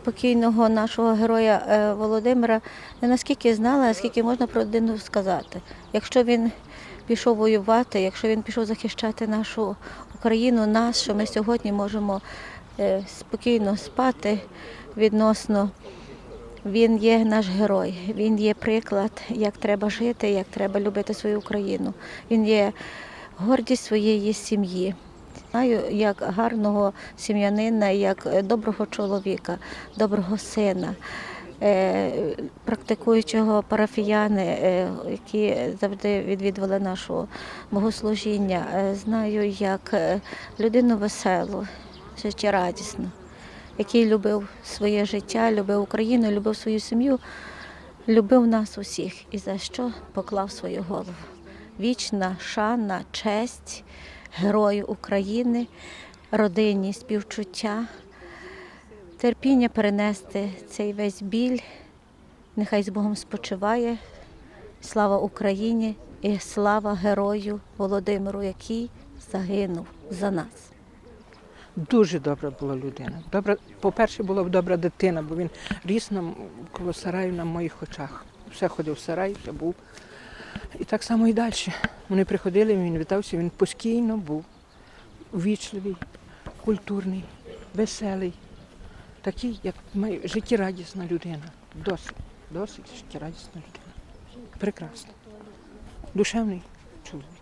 покійного нашого героя е, Володимира не наскільки знала, наскільки можна про людину сказати. Якщо він пішов воювати, якщо він пішов захищати нашу Україну, нас, що ми сьогодні можемо е, спокійно спати відносно. Він є наш герой, він є приклад, як треба жити, як треба любити свою Україну. Він є гордість своєї сім'ї. Знаю, як гарного сім'янина, як е, доброго чоловіка, доброго сина, е, практикуючого парафіяни, е, які завжди відвідували нашого богослужіння. Знаю, як людину веселу, життєрадісну, який любив своє життя, любив Україну, любив свою сім'ю, любив нас усіх і за що поклав свою голову. Вічна шана, честь герою України, родині, співчуття, терпіння перенести цей весь біль. Нехай з Богом спочиває. Слава Україні і слава герою Володимиру, який загинув за нас. Дуже добра була людина. Добра, по-перше, була добра дитина, бо він ріс нам коло сараю на моїх очах. Все ходив в сарай, все був. І так само і далі. Вони приходили, він вітався, він постійно був ввічливий, культурний, веселий, такий, як має життєрадісна людина. Досить, досить життєрадісна людина. Прекрасно. Душевний чоловік.